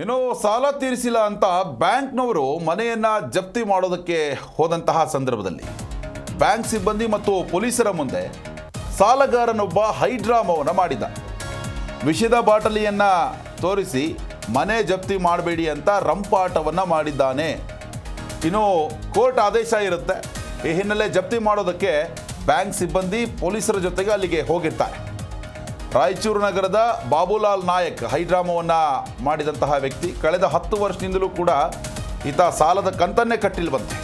ಇನ್ನು ಸಾಲ ತೀರಿಸಿಲ್ಲ ಅಂತ ಬ್ಯಾಂಕ್ನವರು ಮನೆಯನ್ನ ಜಪ್ತಿ ಮಾಡೋದಕ್ಕೆ ಹೋದಂತಹ ಸಂದರ್ಭದಲ್ಲಿ ಬ್ಯಾಂಕ್ ಸಿಬ್ಬಂದಿ ಮತ್ತು ಪೊಲೀಸರ ಮುಂದೆ ಸಾಲಗಾರನೊಬ್ಬ ಹೈಡ್ರಾಮವನ್ನು ಮಾಡಿದ. ವಿಷದ ಬಾಟಲಿಯನ್ನ ತೋರಿಸಿ ಮನೆ ಜಪ್ತಿ ಮಾಡಬೇಡಿ ಅಂತ ರಂಪಾಟವನ್ನು ಮಾಡಿದ್ದಾನೆ. ಇನ್ನು ಕೋರ್ಟ್ ಆದೇಶ ಇರುತ್ತೆ. ಈ ಹಿನ್ನೆಲೆ ಜಪ್ತಿ ಮಾಡೋದಕ್ಕೆ ಬ್ಯಾಂಕ್ ಸಿಬ್ಬಂದಿ ಪೊಲೀಸರ ಜೊತೆಗೆ ಅಲ್ಲಿಗೆ ಹೋಗಿರ್ತಾರೆ. ರಾಯಚೂರು ನಗರದ ಬಾಬುಲಾಲ್ ನಾಯಕ್ ಹೈಡ್ರಾಮವನ್ನು ಮಾಡಿದಂತಹ ವ್ಯಕ್ತಿ ಕಳೆದ ಹತ್ತು ವರ್ಷದಿಂದಲೂ ಕೂಡ ಈತ ಸಾಲದ ಕಂತನ್ನೇ ಕಟ್ಟಿಲ್ವಂತೆ.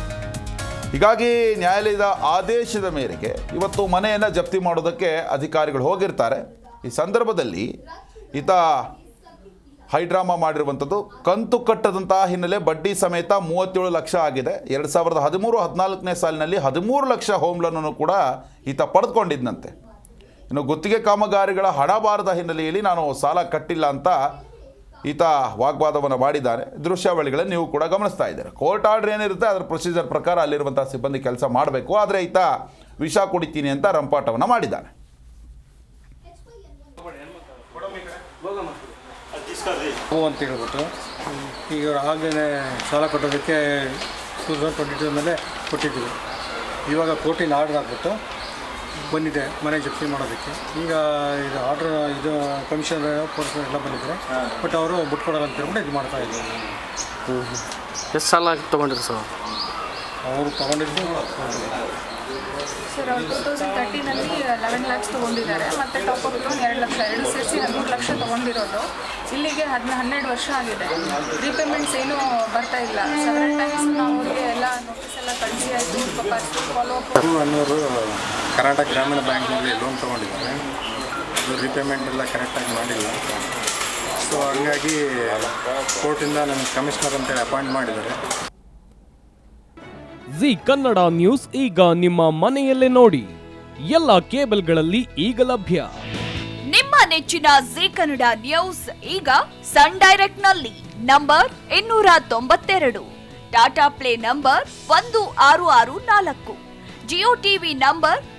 ಹೀಗಾಗಿ ನ್ಯಾಯಾಲಯದ ಆದೇಶದ ಮೇರೆಗೆ ಇವತ್ತು ಮನೆಯನ್ನು ಜಪ್ತಿ ಮಾಡೋದಕ್ಕೆ ಅಧಿಕಾರಿಗಳು ಹೋಗಿರ್ತಾರೆ. ಈ ಸಂದರ್ಭದಲ್ಲಿ ಈತ ಹೈಡ್ರಾಮಾ ಮಾಡಿರುವಂಥದ್ದು ಕಂತು ಕಟ್ಟದಂತಹ ಹಿನ್ನೆಲೆ ಬಡ್ಡಿ ಸಮೇತ ಮೂವತ್ತೇಳು ಲಕ್ಷ ಆಗಿದೆ. ಎರಡು ಸಾವಿರದ ಹದಿಮೂರು ಹದಿನಾಲ್ಕನೇ ಸಾಲಿನಲ್ಲಿ ಹದಿಮೂರು ಲಕ್ಷ ಹೋಮ್ ಲೋನನ್ನು ಕೂಡ ಈತ ಪಡೆದುಕೊಂಡಿದ್ದಂತೆ ಇನ್ನು ಗುತ್ತಿಗೆ ಕಾಮಗಾರಿಗಳ ಹಣ ಬಾರದ ಹಿನ್ನೆಲೆಯಲ್ಲಿ ನಾನು ಸಾಲ ಕಟ್ಟಿಲ್ಲ ಅಂತ ಈತ ವಾಗ್ವಾದವನ್ನು ಮಾಡಿದ್ದಾನೆ. ದೃಶ್ಯಾವಳಿಗಳನ್ನು ನೀವು ಕೂಡ ಗಮನಿಸ್ತಾ ಇದ್ದೀರಾ. ಕೋರ್ಟ್ ಆರ್ಡರ್ ಏನಿರುತ್ತೆ, ಅದರ ಪ್ರೊಸೀಜರ್ ಪ್ರಕಾರ ಅಲ್ಲಿರುವಂಥ ಸಿಬ್ಬಂದಿ ಕೆಲಸ ಮಾಡಬೇಕು. ಆದರೆ ಈತ ವಿಷ ಕುಡಿತೀನಿ ಅಂತ ರಂಪಾಟವನ್ನು ಮಾಡಿದ್ದಾನೆ. ಅಂತ ಹೇಳ್ಬಿಟ್ಟು ಈಗ ಆಗಲೇ ಸಾಲ ಕಟ್ಟೋದಕ್ಕೆ ಟೂ ತೌಸಂಡ್ ಟ್ವೆಂಟಿ ಟೂ ಮೇಲೆ ಕೊಟ್ಟಿದ್ದೀವಿ ಇವಾಗ ಕೋರ್ಟಿನ ಆರ್ಡರ್ ಹಾಕ್ಬಿಟ್ಟು ಬಂದಿದೆ ಮನೆ ಜಪ್ತಿ ಮಾಡೋದಕ್ಕೆ. ಈಗ ಇದು ಆರ್ಡರ್ ಇದು ಕಮಿಷನರ್ ಪೊಲೀಸ್ ಎಲ್ಲ ಬಂದಿದ್ದಾರೆ. ಬಟ್ ಅವರು ಬಿಟ್ಕೊಡಲ್ಲ ಅಂತ ಹೇಳ್ಬಿಟ್ಟು ಇದು ಮಾಡ್ತಾ ಇದ್ದಾರೆ. ಎಷ್ಟು ಸಾಲ ತೊಗೊಂಡಿರಿ ಸರ್? ಅವರು ತೊಗೊಂಡಿದ್ದು ಸರ್ ಅವ್ರು ಟೂ ತೌಸಂಡ್ ತರ್ಟೀನಲ್ಲಿ ಲೆವೆನ್ ಲ್ಯಾಕ್ಸ್ ತೊಗೊಂಡಿದ್ದಾರೆ. ಮತ್ತು ಟಾಪ್ ಅಪ್ ಲೋನ್ ಎರಡು ಲಕ್ಷ ಎರಡು ಸೇರಿಸಿ ಹದಿಮೂರು ಲಕ್ಷ ತೊಗೊಂಡಿರೋದು. ಇಲ್ಲಿಗೆ ಹದಿನ ಹನ್ನೆರಡು ವರ್ಷ ಆಗಿದೆ. ರೀಪೇಮೆಂಟ್ಸ್ ಏನೂ ಬರ್ತಾ ಇಲ್ಲ. ಸೆವೆನ್ ಟೈಮ್ಸ್ ನಾವು ಅವ್ರಿಗೆ ಎಲ್ಲ ನೋಟಿಸ್ ಎಲ್ಲ ಕಳಿಸಿ ಆಯಿತು. ಪಾಪ ಫಾಲೋ ಅಪ್ ಅನ್ನೋರು ಕರ್ನಾಟಕ ಗ್ರಾಮೀಣ ಬ್ಯಾಂಕ್ನಲ್ಲಿ ಲೋನ್ ತೊಗೊಂಡಿದ್ದಾರೆ. ಅದು ರಿಪೇಮೆಂಟ್ ಎಲ್ಲ ಕರೆಕ್ಟಾಗಿ ಮಾಡಿಲ್ಲ. ಸೊ ಹಂಗಾಗಿ ಕೋರ್ಟಿಂದ ನನಗೆ ಕಮಿಷನರ್ ಅಂತೇಳಿ ಅಪಾಯಿಂಟ್ ಮಾಡಿದ್ದಾರೆ. ಜಿ ಕನ್ನಡ ನ್ಯೂಸ್ ಈಗ ನಿಮ್ಮ ಮನೆಯಲ್ಲೇ ನೋಡಿ. ಎಲ್ಲ ಕೇಬಲ್ಗಳಲ್ಲಿ ಈಗ ಲಭ್ಯ. ನಿಮ್ಮ ನೆಚ್ಚಿನ ಜಿ ಕನ್ನಡ ನ್ಯೂಸ್ ಈಗ ಸನ್ ಡೈರೆಕ್ಟ್ನಲ್ಲಿ ನಂಬರ್ ಇನ್ನೂರ ತೊಂಬತ್ತೆರಡು. ಟಾಟಾ ಪ್ಲೇ ನಂಬರ್ ಒಂದು ಆರು ಆರು ನಾಲ್ಕು. Jio TV number